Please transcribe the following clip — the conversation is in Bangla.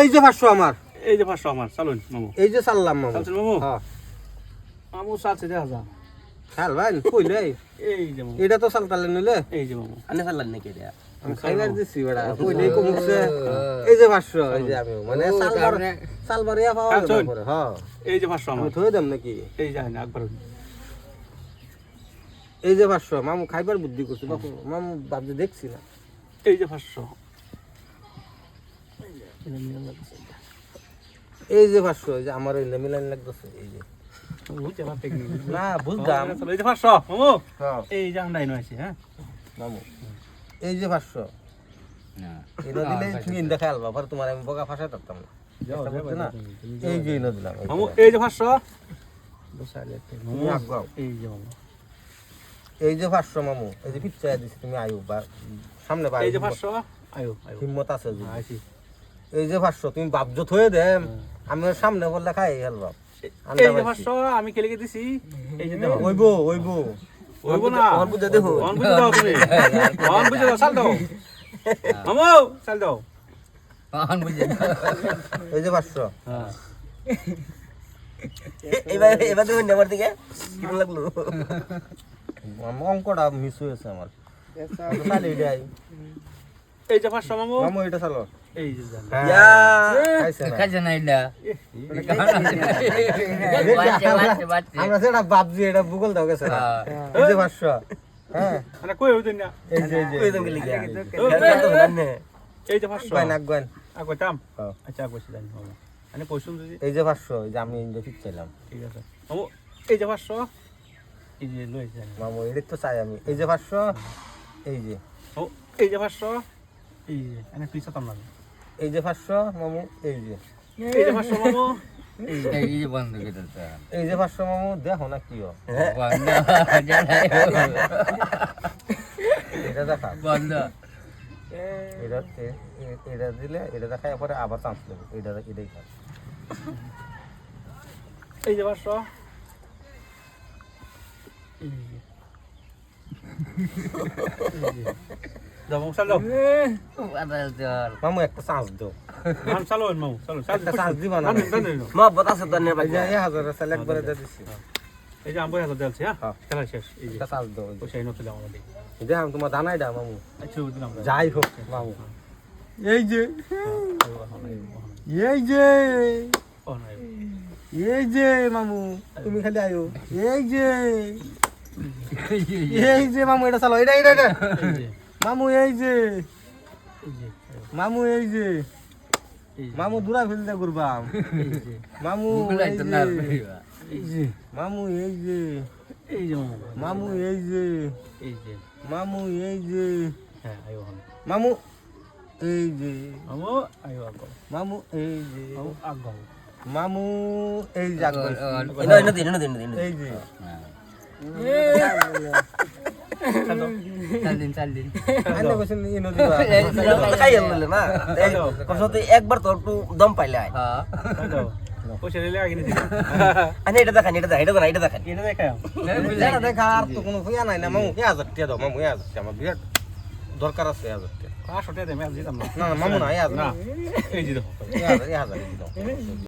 এই যে পাঁচশো আমার। এই যে পাঁচশো আমার চালুন মামু। এই যে চাললাম মামু। চালছেন মামু? হ্যাঁ। মামু চালছে দেখা যা চাল ভাই কইলে এই যে মামু। এটা তো চালতালে নিলে এই যে মামু। আনে নাকি এটা? খাইবার দিছি বেড়া এই যে পাঁচশো। এই যে আমি মানে চালবার চালবার ইয়া পাওয়া। যাবে হ্যাঁ। এই যে পাঁচশো আমি আমার। থয়ে দাম নাকি? এই যে না একবার এই যে পাঁচশো মামু খাইবার বুদ্ধি করছে বাপু মামু ভাবছে দেখছি না এই যে পাঁচশো এই যে পাঁচশো এই যে আমার এই মিলান লাগতেছে এই যে না বুঝলাম এই যে পাঁচশো মামু হ্যাঁ এই যে আমরা আছি হ্যাঁ এই যে পাঁচশো এটা দিলে তুমি তোমার আমি বগা ফাঁসা থাকতাম না এই যে দিলাম এই যে। পাঁচশো এই যে মামু এই যে পাঁচশো মামু এই যে পিচ্ছা দিছি তুমি আয়ু বা সামনে বা এই যে পাঁচশো আয়ো হিম্মত আছে এই যে পাঁচশো তুমি বাপজো থয়ে দে আমি সামনে বললে খাই হেল বাপ এই যে পাঁচশো আমি কেলে দিছি এই যে ওইব ওইব। হইব না। অন বুঝে দেখো। অন বুঝে দাও তুমি। অন বুঝে দাও চাল দাও। মামু চাল দাও। এই যে পাঁচশো হ্যাঁ। এবার এবার দেখুন আমার দিকে কেমন লাগল? মামু অঙ্কটা মিস হয়েছে আমার। এই যে পাঁচশো মামু। মামু এটা চালো। এই যে যান। হ্যাঁ ইয়া কাজে নাই না আমরা সেটা ভাবছি এটা ভূগোল দাও গেছে এই যে পাঁচশো হ্যাঁ মানে কই হইতেন না এই যে এই যে কই তুমি লিখে এই যে পাঁচশো গয়ন গয়ন আ হ্যাঁ। আচ্ছা কইছি জানি মানে কইছুন যদি এই যে পাঁচশো এই যে আমি ঠিক চাইলাম ঠিক আছে মামু এই যে পাঁচশো এই যে লই জানি মামু এটা তো চাই আমি এই যে পাঁচশো এই যে ও এই যে পাঁচশো এই যে এনে তুই না এই যে পাঁচশো মামু এই যে। এই যে পাঁচশো মামু। এই যে। বন্ধ করে দিতে এই যে পাঁচশো মামু দেখো না কি এটা দেখা। বন্ধ। এটা এটা দিলে এটা দেখায় পরে আবার চান্স নেবে এটা এটাই খায় এই যে পাঁচশো। এই যে। এই যে। মামু একটা চান্স দাও। একটা চান্স দিবা না। মহব্বত আছে তো এই যে এক হাজার চাল একবারে দিয়ে দিচ্ছি এই যে আম্বই হাজার দেলছি হ্যাঁ? হ্যাঁ। খেলা শেষ এই যে। চান্স দাও সেই নতুন আমাদের তোমার দা মামু। আচ্ছা ওই দিন আমরা যাই হোক মামু। এই যে এই যে এই যে মামু তুমি খালি আয়ো। এই যে এই যে মামু এটা চালো এটা এটা এটা। এই মামু এই যে মামু এই যে মামু দূরা ফেলতে করবাম এই যে মামু এই যে না এই যে মামু এই যে মামু মামু এই যে মামু এই যে হ্যাঁ মামু এই যে মামু মামু এই যে মামু এই যে এই যে একবার তো একটু দম পাইলে হ্যাঁ আনে এটা দেখান এটা দেখান এটা দেখান এটা দেখান এটা দেখাও এটা দেখা আর তো কোনো ইয়া নাই না মামু ইয়া হাজার টাকা দাও মামু হাজার টাকা আমার বিরাট দরকার আছে হাজার টাকা পাঁচশো টাকা দেবে না না না মামু না হাজার না এই যে দেখো হাজার হাজার দিও